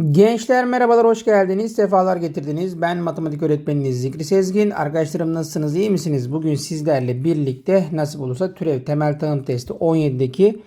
Gençler merhabalar hoş geldiniz. Sefalar getirdiniz. Ben matematik öğretmeniniz Zikri Sezgin. Arkadaşlarım nasılsınız? iyi misiniz? Bugün sizlerle birlikte nasip olursa türev temel tanım testi 17'deki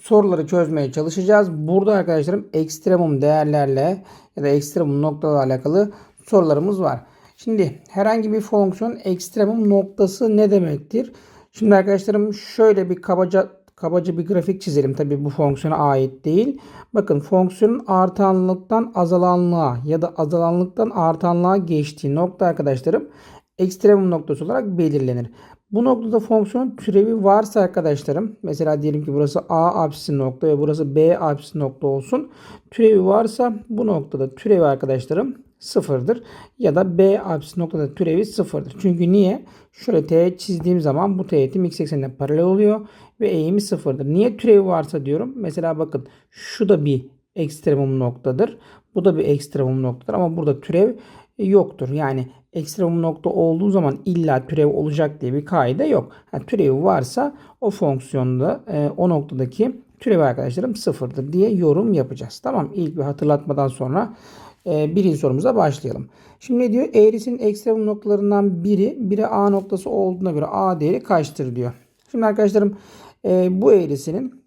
soruları çözmeye çalışacağız. Burada arkadaşlarım ekstremum değerlerle ya da ekstremum noktalarla alakalı sorularımız var. Şimdi herhangi bir fonksiyon ekstremum noktası ne demektir? Şimdi arkadaşlarım şöyle bir kabaca kabaca bir grafik çizelim. Tabii bu fonksiyona ait değil. Bakın fonksiyonun artanlıktan azalanlığa ya da azalanlıktan artanlığa geçtiği nokta arkadaşlarım ekstremum noktası olarak belirlenir. Bu noktada fonksiyonun türevi varsa arkadaşlarım mesela diyelim ki burası A apsisi nokta ve burası B apsisi nokta olsun. Türevi varsa bu noktada türevi arkadaşlarım sıfırdır. Ya da B apsisi noktada türevi sıfırdır. Çünkü niye? Şöyle teğet çizdiğim zaman bu teğetim x eksenine paralel oluyor ve eğimi sıfırdır. Niye türevi varsa diyorum. Mesela bakın şu da bir ekstremum noktadır. Bu da bir ekstremum noktadır ama burada türev yoktur. Yani ekstremum nokta olduğu zaman illa türev olacak diye bir kaide yok. Yani türevi varsa o fonksiyonda e, o noktadaki türev arkadaşlarım sıfırdır diye yorum yapacağız. Tamam ilk bir hatırlatmadan sonra e, birinci sorumuza başlayalım. Şimdi ne diyor? Eğrisinin ekstremum noktalarından biri, biri A noktası olduğuna göre A değeri kaçtır diyor. Şimdi arkadaşlarım e, bu eğrisinin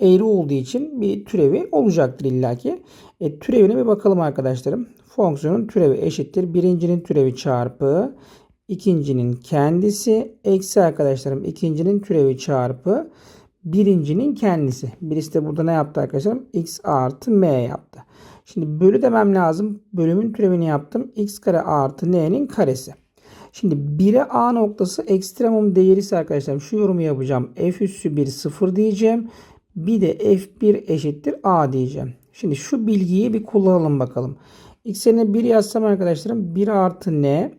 eğri olduğu için bir türevi olacaktır illaki. E, türevine bir bakalım arkadaşlarım. Fonksiyonun türevi eşittir. Birincinin türevi çarpı ikincinin kendisi eksi arkadaşlarım ikincinin türevi çarpı birincinin kendisi. Birisi de burada ne yaptı arkadaşlarım? x artı m yaptı. Şimdi bölü demem lazım. Bölümün türevini yaptım. x kare artı n'nin karesi. Şimdi 1'e a noktası ekstremum değeri ise arkadaşlar şu yorumu yapacağım. f üssü 1 0 diyeceğim. Bir de f1 eşittir a diyeceğim. Şimdi şu bilgiyi bir kullanalım bakalım. x yerine 1 yazsam arkadaşlarım 1 artı n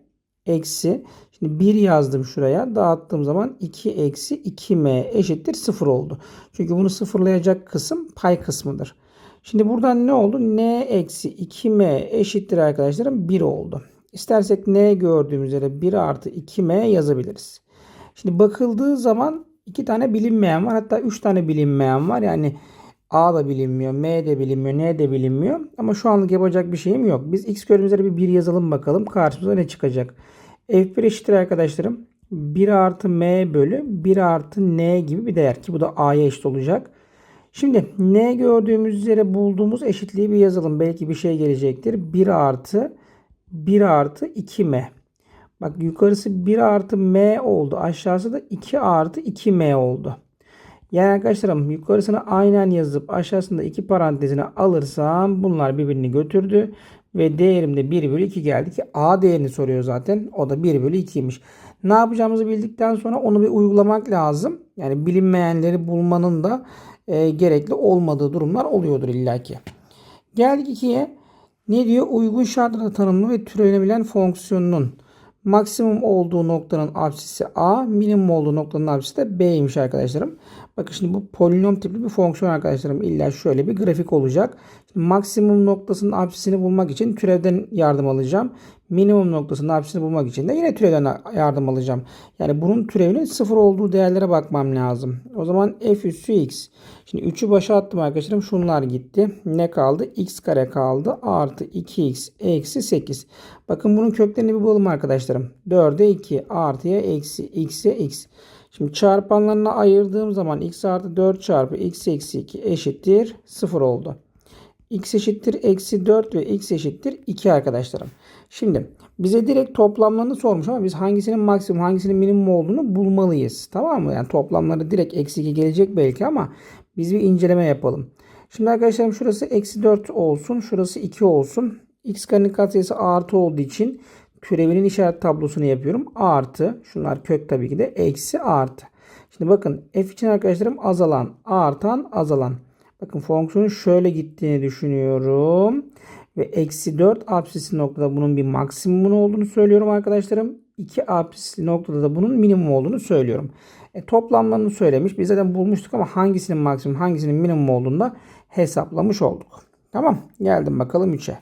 eksi. Şimdi 1 yazdım şuraya. Dağıttığım zaman 2 eksi 2m eşittir 0 oldu. Çünkü bunu sıfırlayacak kısım pay kısmıdır. Şimdi buradan ne oldu? n eksi 2m eşittir arkadaşlarım 1 oldu. İstersek n gördüğümüz yere 1 artı 2m yazabiliriz. Şimdi bakıldığı zaman iki tane bilinmeyen var. Hatta üç tane bilinmeyen var. Yani a da bilinmiyor, m de bilinmiyor, n de bilinmiyor. Ama şu anlık yapacak bir şeyim yok. Biz x gördüğümüz yere bir 1 yazalım bakalım. Karşımıza ne çıkacak? f1 eşittir arkadaşlarım. 1 artı m bölü 1 artı n gibi bir değer ki bu da a'ya eşit olacak. Şimdi n gördüğümüz üzere bulduğumuz eşitliği bir yazalım. Belki bir şey gelecektir. 1 artı 1 artı 2m. Bak yukarısı 1 artı m oldu. Aşağısı da 2 artı 2m oldu. Yani arkadaşlarım yukarısını aynen yazıp aşağısında iki parantezine alırsam bunlar birbirini götürdü. Ve değerim de 1 bölü 2 geldi ki a değerini soruyor zaten. O da 1 bölü 2'ymiş. Ne yapacağımızı bildikten sonra onu bir uygulamak lazım. Yani bilinmeyenleri bulmanın da e, gerekli olmadığı durumlar oluyordur illaki. Geldik 2'ye. Ne diyor? Uygun şartlarda tanımlı ve türenebilen fonksiyonun maksimum olduğu noktanın apsisi A, minimum olduğu noktanın apsisi de B'ymiş arkadaşlarım. Bakın şimdi bu polinom tipli bir fonksiyon arkadaşlarım. İlla şöyle bir grafik olacak. Şimdi maksimum noktasının apsisini bulmak için türevden yardım alacağım. Minimum noktasının apsisini bulmak için de yine türevden yardım alacağım. Yani bunun türevinin sıfır olduğu değerlere bakmam lazım. O zaman f üssü x. Şimdi 3'ü başa attım arkadaşlarım. Şunlar gitti. Ne kaldı? x kare kaldı. Artı 2x eksi 8. Bakın bunun köklerini bir bulalım arkadaşlarım. 4'e 2 artıya eksi x'e x. Şimdi çarpanlarına ayırdığım zaman x artı 4 çarpı x eksi 2 eşittir 0 oldu. x eşittir eksi 4 ve x eşittir 2 arkadaşlarım. Şimdi bize direkt toplamlarını sormuş ama biz hangisinin maksimum hangisinin minimum olduğunu bulmalıyız. Tamam mı? Yani toplamları direkt eksi 2 gelecek belki ama biz bir inceleme yapalım. Şimdi arkadaşlarım şurası eksi 4 olsun. Şurası 2 olsun. x karenin katsayısı artı olduğu için türevinin işaret tablosunu yapıyorum. Artı. Şunlar kök tabii ki de. Eksi artı. Şimdi bakın f için arkadaşlarım azalan, artan, azalan. Bakın fonksiyonun şöyle gittiğini düşünüyorum. Ve eksi 4 apsisli noktada bunun bir maksimumun olduğunu söylüyorum arkadaşlarım. 2 apsisli noktada da bunun minimum olduğunu söylüyorum. E, toplamlarını söylemiş. Biz zaten bulmuştuk ama hangisinin maksimum hangisinin minimum olduğunu da hesaplamış olduk. Tamam. Geldim bakalım 3'e.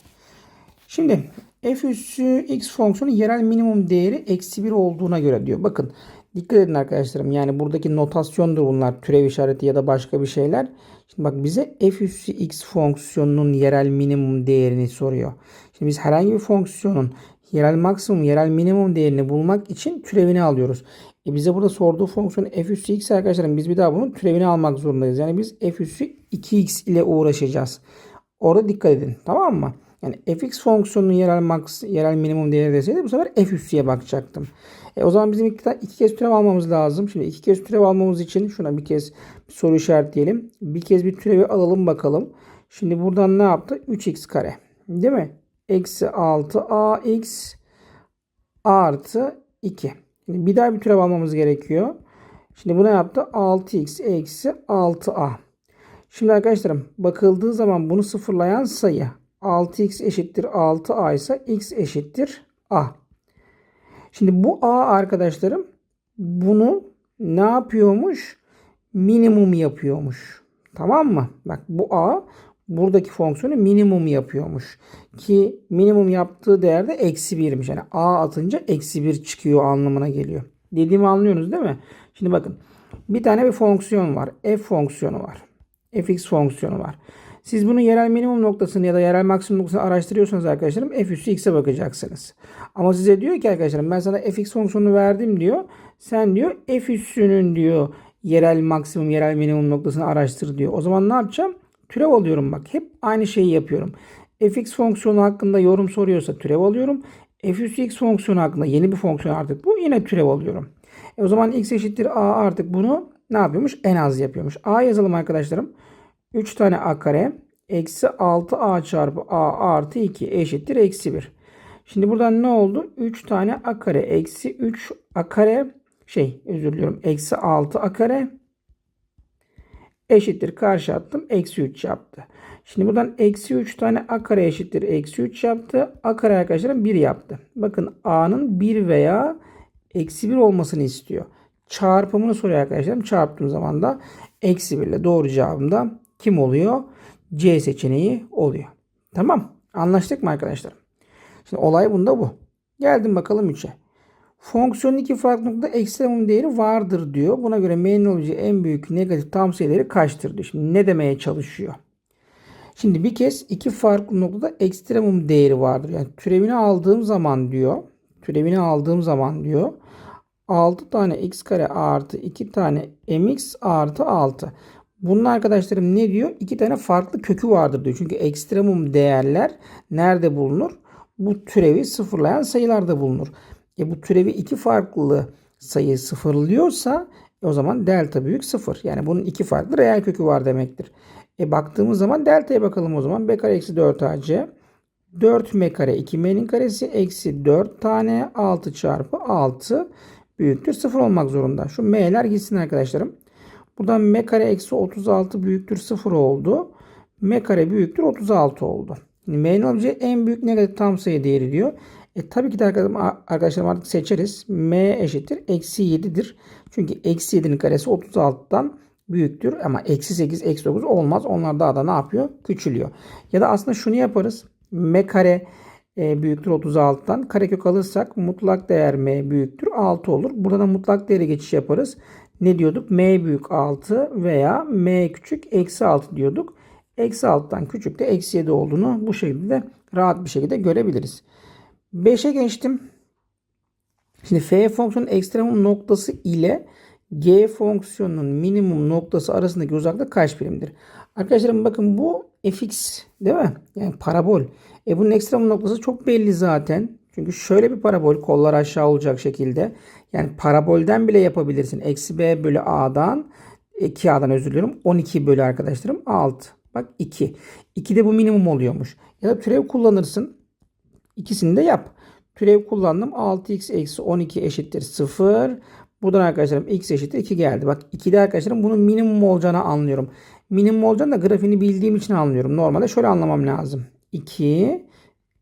Şimdi f üssü x fonksiyonu yerel minimum değeri eksi 1 olduğuna göre diyor. Bakın dikkat edin arkadaşlarım. Yani buradaki notasyondur bunlar. Türev işareti ya da başka bir şeyler. Şimdi bak bize f üssü x fonksiyonunun yerel minimum değerini soruyor. Şimdi biz herhangi bir fonksiyonun yerel maksimum, yerel minimum değerini bulmak için türevini alıyoruz. E bize burada sorduğu fonksiyon f üssü x arkadaşlarım biz bir daha bunun türevini almak zorundayız. Yani biz f üssü 2x ile uğraşacağız. Orada dikkat edin. Tamam mı? Yani fx fonksiyonunun yerel max, yerel minimum değeri deseydi bu sefer f üssüye bakacaktım. E o zaman bizim iki, iki kez türev almamız lazım. Şimdi iki kez türev almamız için şuna bir kez bir soru işaretleyelim. Bir kez bir türevi alalım bakalım. Şimdi buradan ne yaptı? 3x kare. Değil mi? Eksi 6ax artı 2. Şimdi bir daha bir türev almamız gerekiyor. Şimdi bu ne yaptı? 6x eksi 6a. Şimdi arkadaşlarım bakıldığı zaman bunu sıfırlayan sayı 6x eşittir 6a ise x eşittir a. Şimdi bu a arkadaşlarım bunu ne yapıyormuş? Minimum yapıyormuş. Tamam mı? Bak bu a buradaki fonksiyonu minimum yapıyormuş. Ki minimum yaptığı değerde eksi 1'miş. Yani a atınca eksi 1 çıkıyor anlamına geliyor. Dediğimi anlıyorsunuz değil mi? Şimdi bakın bir tane bir fonksiyon var. f fonksiyonu var. fx fonksiyonu var. Siz bunu yerel minimum noktasını ya da yerel maksimum noktasını araştırıyorsanız arkadaşlarım f üssü x'e bakacaksınız. Ama size diyor ki arkadaşlarım ben sana fx fonksiyonunu verdim diyor. Sen diyor f üssünün diyor yerel maksimum yerel minimum noktasını araştır diyor. O zaman ne yapacağım? Türev alıyorum bak. Hep aynı şeyi yapıyorum. fx fonksiyonu hakkında yorum soruyorsa türev alıyorum. f üssü x fonksiyonu hakkında yeni bir fonksiyon artık bu. Yine türev alıyorum. E o zaman x eşittir a artık bunu ne yapıyormuş? En az yapıyormuş. a yazalım arkadaşlarım. 3 tane a kare eksi 6a çarpı a artı 2 eşittir eksi 1. Şimdi buradan ne oldu? 3 tane a kare eksi 3 a kare şey özür diliyorum eksi 6 a kare eşittir karşı attım eksi 3 yaptı. Şimdi buradan eksi 3 tane a kare eşittir eksi 3 yaptı. A kare arkadaşlarım 1 yaptı. Bakın a'nın 1 veya eksi 1 olmasını istiyor. Çarpımını soruyor arkadaşlarım. Çarptığım zaman da eksi 1 ile doğru cevabım da kim oluyor? C seçeneği oluyor. Tamam. Anlaştık mı arkadaşlar? Şimdi olay bunda bu. Geldim bakalım 3'e. Fonksiyonun iki farklı noktada ekstremum değeri vardır diyor. Buna göre m'nin olacağı en büyük negatif tam sayı değeri kaçtır diyor. Şimdi ne demeye çalışıyor? Şimdi bir kez iki farklı noktada ekstremum değeri vardır. Yani türevini aldığım zaman diyor. Türevini aldığım zaman diyor. 6 tane x kare artı 2 tane mx artı 6. Bunun arkadaşlarım ne diyor? İki tane farklı kökü vardır diyor. Çünkü ekstremum değerler nerede bulunur? Bu türevi sıfırlayan sayılarda bulunur. E bu türevi iki farklı sayı sıfırlıyorsa e o zaman delta büyük sıfır. Yani bunun iki farklı reel kökü var demektir. E baktığımız zaman delta'ya bakalım o zaman. b kare eksi 4 ac 4 m kare 2 m'nin karesi eksi 4 tane 6 çarpı 6 büyüktür 0 olmak zorunda. Şu m'ler gitsin arkadaşlarım. Buradan m kare eksi 36 büyüktür 0 oldu. m kare büyüktür 36 oldu. Şimdi m'nin alacağı en büyük negatif tam sayı değeri diyor. E tabii ki de arkadaşlarım artık seçeriz. m eşittir. Eksi 7'dir. Çünkü eksi 7'nin karesi 36'dan büyüktür. Ama eksi 8, eksi 9 olmaz. Onlar daha da ne yapıyor? Küçülüyor. Ya da aslında şunu yaparız. m kare e, büyüktür 36'dan. Karekök alırsak mutlak değer m büyüktür 6 olur. Burada da mutlak değere geçiş yaparız ne diyorduk? M büyük 6 veya M küçük eksi 6 diyorduk. Eksi 6'dan küçük de eksi 7 olduğunu bu şekilde rahat bir şekilde görebiliriz. 5'e geçtim. Şimdi f fonksiyonun ekstremum noktası ile g fonksiyonunun minimum noktası arasındaki uzaklık kaç birimdir? Arkadaşlarım bakın bu fx değil mi? Yani parabol. E bunun ekstremum noktası çok belli zaten. Çünkü şöyle bir parabol kollar aşağı olacak şekilde. Yani parabolden bile yapabilirsin. Eksi b bölü a'dan 2a'dan özür diliyorum. 12 bölü arkadaşlarım 6. Bak 2. 2 de bu minimum oluyormuş. Ya da türev kullanırsın. İkisini de yap. Türev kullandım. 6x eksi 12 eşittir 0. Buradan arkadaşlarım x eşittir 2 geldi. Bak 2'de arkadaşlarım bunun minimum olacağını anlıyorum. Minimum olacağını da grafiğini bildiğim için anlıyorum. Normalde şöyle anlamam lazım. 2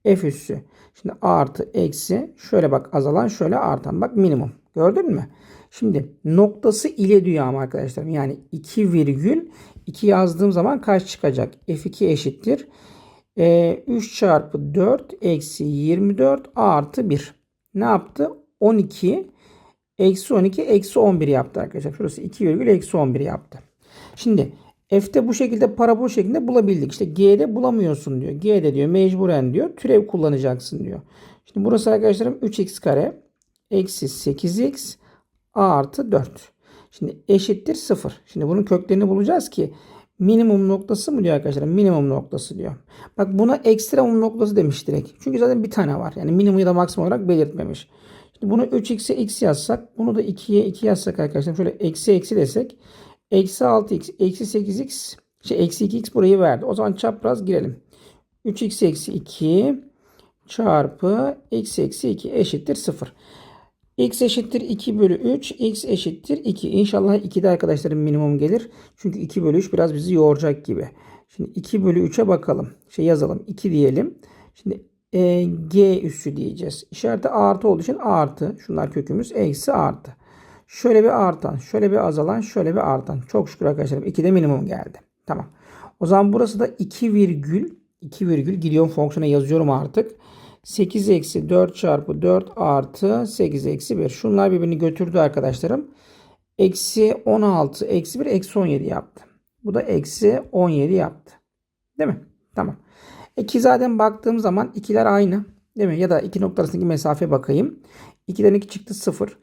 f üssü. Şimdi artı eksi şöyle bak azalan şöyle artan bak minimum. Gördün mü? Şimdi noktası ile diyor ama arkadaşlar. Yani 2 virgül 2 yazdığım zaman kaç çıkacak? F2 eşittir. Ee, 3 çarpı 4 eksi 24 artı 1. Ne yaptı? 12 eksi 12 eksi 11 yaptı arkadaşlar. Şurası 2 virgül eksi 11 yaptı. Şimdi F'te bu şekilde parabol şeklinde bulabildik. İşte G'de bulamıyorsun diyor. G'de diyor mecburen diyor türev kullanacaksın diyor. Şimdi burası arkadaşlarım 3x kare eksi 8x artı 4. Şimdi eşittir 0. Şimdi bunun köklerini bulacağız ki minimum noktası mı diyor arkadaşlar? Minimum noktası diyor. Bak buna ekstremum noktası demiş direkt. Çünkü zaten bir tane var. Yani minimum ya da maksimum olarak belirtmemiş. Şimdi bunu 3x'e x yazsak. Bunu da 2'ye 2 yazsak arkadaşlar. Şöyle eksi eksi desek. Eksi 6x eksi 8x şey eksi 2x burayı verdi. O zaman çapraz girelim. 3x eksi 2 çarpı x eksi 2 eşittir 0. x eşittir 2 bölü 3. x eşittir 2. İnşallah 2'de arkadaşlarım minimum gelir. Çünkü 2 bölü 3 biraz bizi yoğuracak gibi. Şimdi 2 bölü 3'e bakalım. Şey yazalım. 2 diyelim. Şimdi e, g üssü diyeceğiz. İşareti artı olduğu için artı. Şunlar kökümüz. Eksi artı. Şöyle bir artan, şöyle bir azalan, şöyle bir artan. Çok şükür arkadaşlarım 2'de minimum geldi. Tamam. O zaman burası da 2 virgül 2 virgül gidiyorum fonksiyona yazıyorum artık. 8 eksi 4 çarpı 4 artı 8 eksi 1. Şunlar birbirini götürdü arkadaşlarım. Eksi 16 eksi 1 eksi 17 yaptı. Bu da eksi 17 yaptı. Değil mi? Tamam. E ki zaten baktığım zaman ikiler aynı. Değil mi? Ya da iki nokta arasındaki mesafe bakayım. 2'den 2 çıktı 0.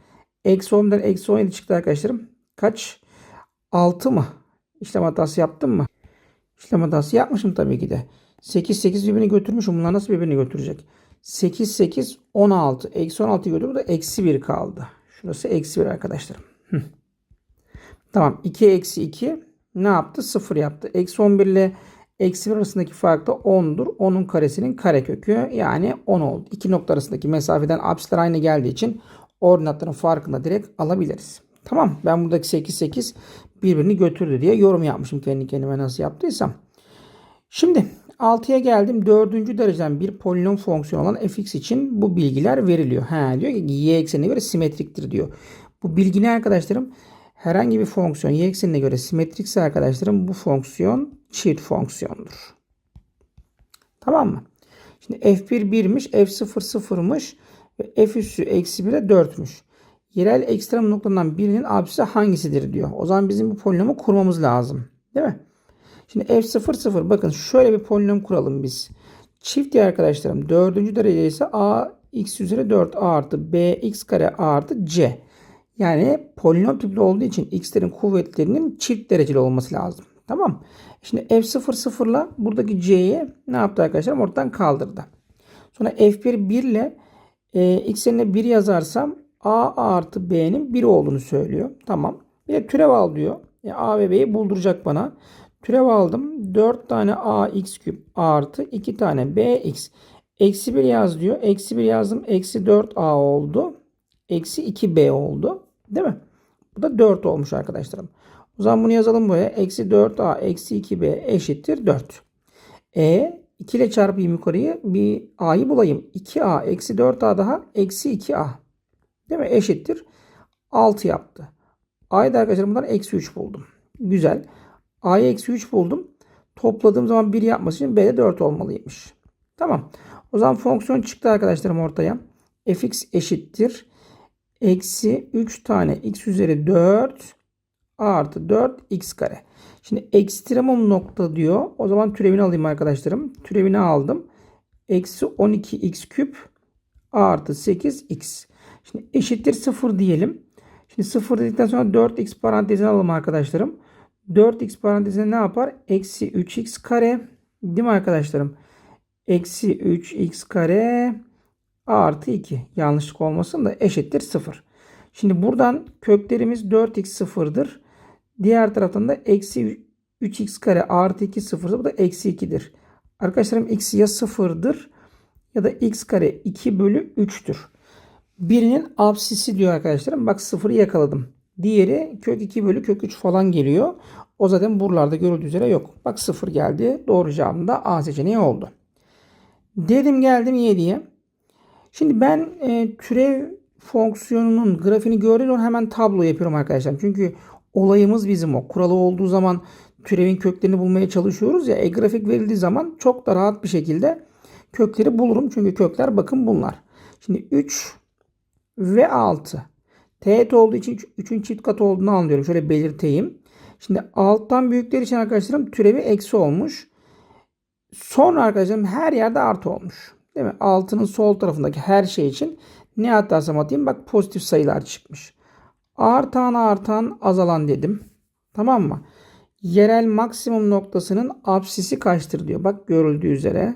Eksi 10'dan eksi 17 çıktı arkadaşlarım. Kaç? 6 mı? İşlem hatası yaptım mı? İşlem hatası yapmışım tabii ki de. 8 8 birbirini götürmüşüm. Bunlar nasıl birbirini götürecek? 8 8 16. Eksi 16 götürdü. da eksi 1 kaldı. Şurası eksi 1 arkadaşlarım. Tamam. 2 eksi 2 ne yaptı? 0 yaptı. Eksi 11 ile eksi 1 arasındaki fark da 10'dur. 10'un karesinin karekökü yani 10 oldu. İki nokta arasındaki mesafeden apsisler aynı geldiği için ordinatların farkını direkt alabiliriz. Tamam ben buradaki 8 8 birbirini götürdü diye yorum yapmışım kendi kendime nasıl yaptıysam. Şimdi 6'ya geldim. 4. dereceden bir polinom fonksiyon olan fx için bu bilgiler veriliyor. Ha, diyor ki y eksenine göre simetriktir diyor. Bu bilgi ne arkadaşlarım? Herhangi bir fonksiyon y eksenine göre simetrikse arkadaşlarım bu fonksiyon çift fonksiyondur. Tamam mı? Şimdi f1 1'miş, f0 0'mış ve f üssü eksi 1'e 4'müş. Yerel ekstrem noktalarından birinin absisi hangisidir diyor. O zaman bizim bu polinomu kurmamız lazım. Değil mi? Şimdi f0 0 bakın şöyle bir polinom kuralım biz. Çift diye arkadaşlarım 4. derece ise a x üzeri 4 a artı b x kare a artı c. Yani polinom tipli olduğu için x'lerin kuvvetlerinin çift dereceli olması lazım. Tamam. Şimdi f0 0 ile buradaki c'yi ne yaptı arkadaşlar? Ortadan kaldırdı. Sonra f1 1 ile e, x yerine 1 yazarsam a artı b'nin 1 olduğunu söylüyor. Tamam. Bir de türev al diyor. E, a ve b'yi bulduracak bana. Türev aldım. 4 tane a x küp artı 2 tane b x. Eksi 1 yaz diyor. Eksi 1 yazdım. Eksi 4a oldu. Eksi 2b oldu. Değil mi? Bu da 4 olmuş arkadaşlarım. O zaman bunu yazalım buraya. Eksi 4a eksi 2b eşittir 4. E 2 ile çarpayım yukarıyı. Bir a'yı bulayım. 2a eksi 4a daha eksi 2a. Değil mi? Eşittir. 6 yaptı. A'yı da arkadaşlar bundan eksi 3 buldum. Güzel. A'yı eksi 3 buldum. Topladığım zaman 1 yapması için B'de 4 olmalıymış. Tamam. O zaman fonksiyon çıktı arkadaşlarım ortaya. fx eşittir. Eksi 3 tane x üzeri 4 artı 4 x kare. Şimdi ekstremum nokta diyor. O zaman türevini alayım arkadaşlarım. Türevini aldım. Eksi 12 x küp artı 8 x. Şimdi eşittir 0 diyelim. Şimdi 0 dedikten sonra 4x parantezine alalım arkadaşlarım. 4x parantezine ne yapar? Eksi 3x kare. Değil mi arkadaşlarım? Eksi 3x kare artı 2. Yanlışlık olmasın da eşittir 0. Şimdi buradan köklerimiz 4x sıfırdır. Diğer taraftan da eksi 3x kare artı 2 sıfırdır. Bu da eksi 2'dir. Arkadaşlarım x ya sıfırdır ya da x kare 2 bölü 3'tür. Birinin absisi diyor arkadaşlarım. Bak sıfırı yakaladım. Diğeri kök 2 bölü kök 3 falan geliyor. O zaten buralarda görüldüğü üzere yok. Bak 0 geldi. Doğru cevabım da A seçeneği oldu. Dedim geldim 7'ye. Şimdi ben e, türev fonksiyonunun grafiğini gördüğüm zaman hemen tablo yapıyorum arkadaşlar. Çünkü olayımız bizim o. Kuralı olduğu zaman türevin köklerini bulmaya çalışıyoruz ya. E, grafik verildiği zaman çok da rahat bir şekilde kökleri bulurum. Çünkü kökler bakın bunlar. Şimdi 3 ve 6. Teğet olduğu için 3'ün çift katı olduğunu anlıyorum. Şöyle belirteyim. Şimdi alttan büyükler için arkadaşlarım türevi eksi olmuş. Sonra arkadaşlarım her yerde artı olmuş. Değil mi? Altının sol tarafındaki her şey için ne atarsam atayım bak pozitif sayılar çıkmış. Artan artan azalan dedim. Tamam mı? Yerel maksimum noktasının apsisi kaçtır diyor. Bak görüldüğü üzere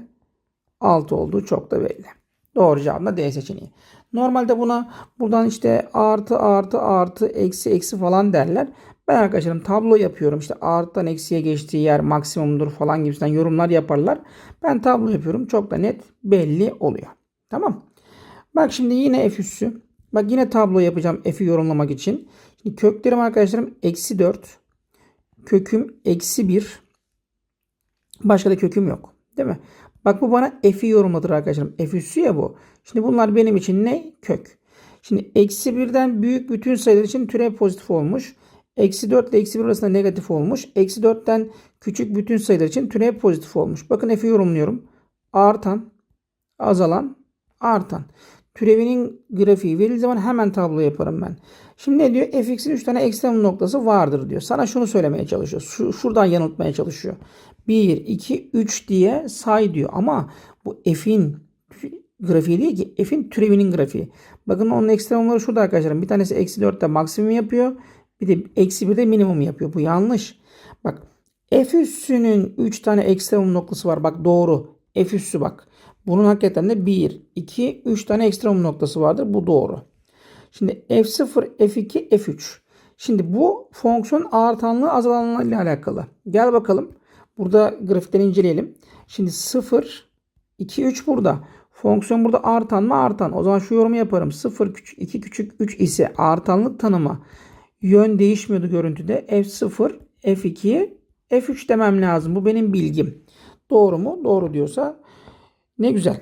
6 olduğu çok da belli. Doğru cevap da D seçeneği. Normalde buna buradan işte artı artı artı eksi eksi falan derler. Ben arkadaşlarım tablo yapıyorum. İşte arttan eksiye geçtiği yer maksimumdur falan gibisinden yorumlar yaparlar. Ben tablo yapıyorum. Çok da net belli oluyor. Tamam. Bak şimdi yine f üssü. Bak yine tablo yapacağım f'i yorumlamak için. Şimdi köklerim arkadaşlarım eksi 4. Köküm eksi 1. Başka da köküm yok. Değil mi? Bak bu bana f'i yorumladır arkadaşlarım. F üssü ya bu. Şimdi bunlar benim için ne? Kök. Şimdi eksi 1'den büyük bütün sayılar için türev pozitif olmuş. Eksi 4 ile eksi 1 arasında negatif olmuş. Eksi 4'ten küçük bütün sayılar için türev pozitif olmuş. Bakın f'i yorumluyorum. Artan, azalan, artan. Türevinin grafiği verildiği zaman hemen tablo yaparım ben. Şimdi ne diyor? fx'in 3 tane ekstrem noktası vardır diyor. Sana şunu söylemeye çalışıyor. Şu, şuradan yanıltmaya çalışıyor. 1, 2, 3 diye say diyor. Ama bu f'in grafiği değil ki. F'in türevinin grafiği. Bakın onun ekstremumları şurada arkadaşlar. Bir tanesi eksi 4'te maksimum yapıyor. Bir de eksi 1'de minimum yapıyor. Bu yanlış. Bak f üssünün 3 tane ekstremum noktası var. Bak doğru. F üssü bak. Bunun hakikaten de 1, 2, 3 tane ekstremum noktası vardır. Bu doğru. Şimdi F0, F2, F3. Şimdi bu fonksiyon artanlığı azalanlığı ile alakalı. Gel bakalım. Burada grafikten inceleyelim. Şimdi 0, 2, 3 burada. Fonksiyon burada artan mı? Artan. O zaman şu yorumu yaparım. 0 küçük, 2 küçük, 3 ise artanlık tanımı yön değişmiyordu görüntüde. F0, F2, F3 demem lazım. Bu benim bilgim. Doğru mu? Doğru diyorsa ne güzel.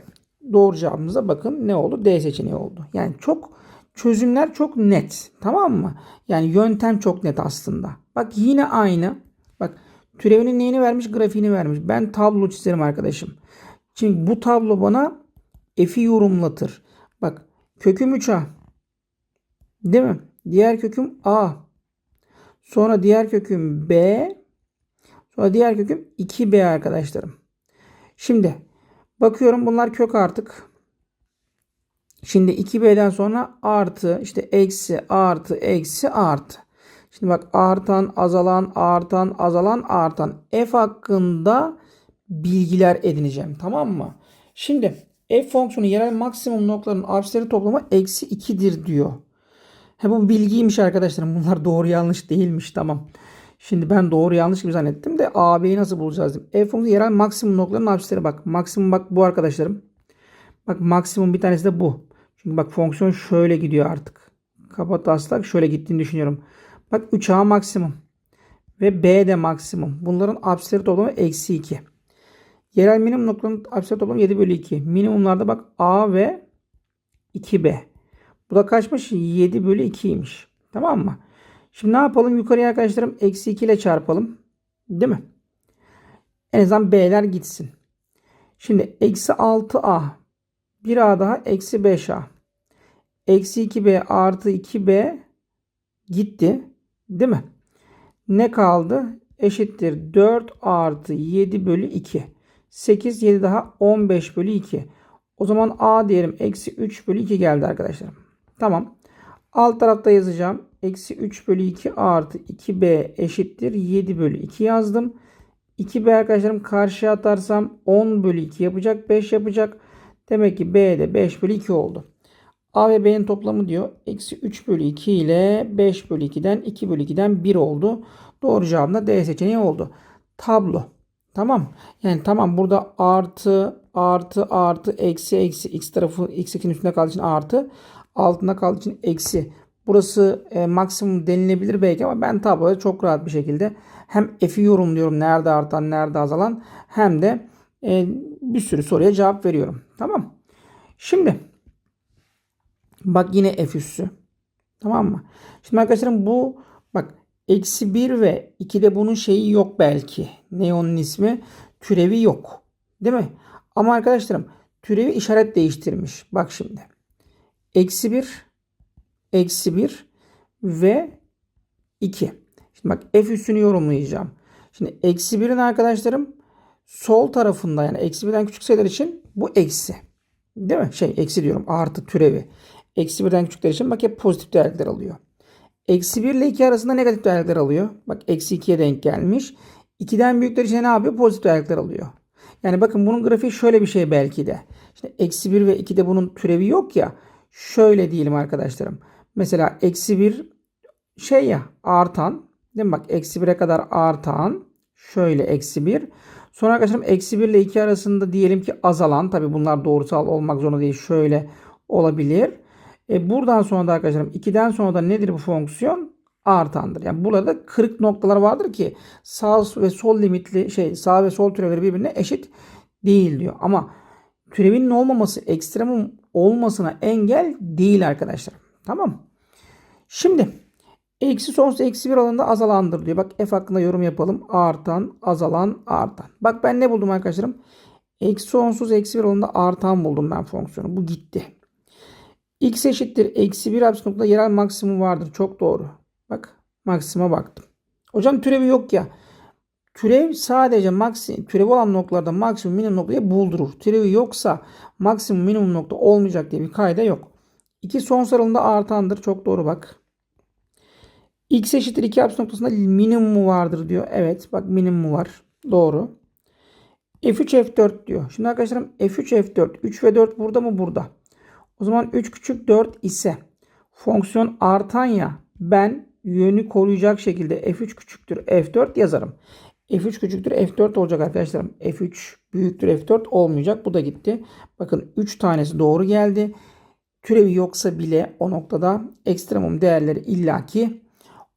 Doğru cevabımıza bakın ne oldu? D seçeneği oldu. Yani çok çözümler çok net. Tamam mı? Yani yöntem çok net aslında. Bak yine aynı. Bak türevinin neyini vermiş? Grafiğini vermiş. Ben tablo çizerim arkadaşım. Şimdi bu tablo bana f'i yorumlatır. Bak köküm 3a. Değil mi? Diğer köküm a. Sonra diğer köküm b. Sonra diğer köküm 2b arkadaşlarım. Şimdi bakıyorum bunlar kök artık. Şimdi 2b'den sonra artı işte eksi artı eksi artı. Şimdi bak artan azalan artan azalan artan f hakkında bilgiler edineceğim tamam mı? Şimdi f fonksiyonu yerel maksimum noktaların apsisleri toplamı eksi 2'dir diyor. He bu bilgiymiş arkadaşlarım. Bunlar doğru yanlış değilmiş tamam. Şimdi ben doğru yanlış gibi zannettim de AB'yi nasıl bulacağız? Dedim. F fonksiyonu yerel maksimum noktaların apsisleri bak. Maksimum bak bu arkadaşlarım. Bak maksimum bir tanesi de bu. Çünkü bak fonksiyon şöyle gidiyor artık. Kapat aslak şöyle gittiğini düşünüyorum. Bak 3A maksimum. Ve B de maksimum. Bunların apsisleri toplamı eksi 2. Yerel minimum noktanın apsisleri toplamı 7 bölü 2. Minimumlarda bak A ve 2B. Bu da kaçmış? 7 bölü 2'ymiş. Tamam mı? Şimdi ne yapalım? Yukarıya arkadaşlarım eksi 2 ile çarpalım. Değil mi? En azından B'ler gitsin. Şimdi eksi 6A. 1A daha eksi 5A. Eksi 2B artı 2B gitti. Değil mi? Ne kaldı? Eşittir 4 artı 7 bölü 2. 8 7 daha 15 bölü 2. O zaman A diyelim eksi 3 bölü 2 geldi arkadaşlar. Tamam. Alt tarafta yazacağım. Eksi 3 bölü 2 artı 2B eşittir 7 bölü 2 yazdım. 2B arkadaşlarım karşıya atarsam 10 bölü 2 yapacak. 5 yapacak. Demek ki B de 5 bölü 2 oldu. A ve B'nin toplamı diyor. Eksi 3 bölü 2 ile 5 bölü 2'den 2 bölü 2'den 1 oldu. Doğru cevabım da D seçeneği oldu. Tablo. Tamam. Yani tamam burada artı artı artı eksi eksi x tarafı x eksenin üstünde kaldığı için artı altında kaldığı için eksi. Burası e, maksimum denilebilir belki ama ben tabloda çok rahat bir şekilde hem f'i yorumluyorum nerede artan nerede azalan hem de e, bir sürü soruya cevap veriyorum. Tamam. Şimdi bak yine f üssü. Tamam mı? Şimdi arkadaşlarım bu bak eksi 1 ve 2'de bunun şeyi yok belki. Ne onun ismi? Türevi yok. Değil mi? Ama arkadaşlarım türevi işaret değiştirmiş. Bak şimdi. Eksi 1 eksi 1 ve 2. Şimdi bak f üssünü yorumlayacağım. Şimdi eksi 1'in arkadaşlarım sol tarafında yani eksi 1'den küçük sayılar için bu eksi. Değil mi? Şey eksi diyorum artı türevi. Eksi 1'den küçükler için bak hep pozitif değerler alıyor. Eksi 1 ile 2 arasında negatif değerler alıyor. Bak eksi 2'ye denk gelmiş. 2'den büyükler için ne yapıyor? Pozitif değerler alıyor. Yani bakın bunun grafiği şöyle bir şey belki de. İşte eksi 1 ve 2'de bunun türevi yok ya. Şöyle diyelim arkadaşlarım. Mesela eksi 1 şey ya artan. Değil mi? Bak eksi 1'e kadar artan. Şöyle eksi 1. Sonra arkadaşlarım eksi 1 ile 2 arasında diyelim ki azalan. Tabi bunlar doğrusal olmak zorunda değil. Şöyle olabilir. E buradan sonra da arkadaşlarım 2'den sonra da nedir bu fonksiyon? Artandır. Yani burada kırık noktalar vardır ki sağ ve sol limitli şey sağ ve sol türevleri birbirine eşit değil diyor. Ama türevinin olmaması ekstremum olmasına engel değil arkadaşlar. Tamam. Şimdi eksi sonsuz eksi bir oranında azalandır diyor. Bak f hakkında yorum yapalım. Artan, azalan, artan. Bak ben ne buldum arkadaşlarım? Eksi sonsuz eksi bir oranında artan buldum ben fonksiyonu. Bu gitti. x eşittir eksi 1 apsis noktada yerel maksimum vardır. Çok doğru. Bak maksima baktım. Hocam türevi yok ya. Türev sadece maksimum türevi olan noktalarda maksimum minimum noktayı buldurur. Türevi yoksa maksimum minimum nokta olmayacak diye bir kayda yok. 2 son sarılında artandır. Çok doğru bak. X eşittir 2 apsis noktasında minimumu vardır diyor. Evet bak minimumu var. Doğru. F3 F4 diyor. Şimdi arkadaşlarım F3 F4 3 ve 4 burada mı? Burada. O zaman 3 küçük 4 ise fonksiyon artan ya ben yönü koruyacak şekilde F3 küçüktür F4 yazarım. F3 küçüktür F4 olacak arkadaşlarım. F3 büyüktür F4 olmayacak. Bu da gitti. Bakın 3 tanesi doğru geldi. Türevi yoksa bile o noktada ekstremum değerleri illaki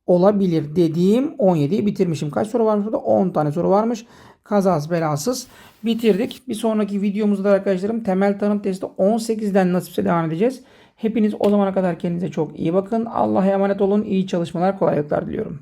olabilir dediğim 17'yi bitirmişim. Kaç soru varmış burada? 10 tane soru varmış. Kazasız belasız bitirdik. Bir sonraki videomuzda da arkadaşlarım temel tanım testi 18'den nasipse devam edeceğiz. Hepiniz o zamana kadar kendinize çok iyi bakın. Allah'a emanet olun. İyi çalışmalar, kolaylıklar diliyorum.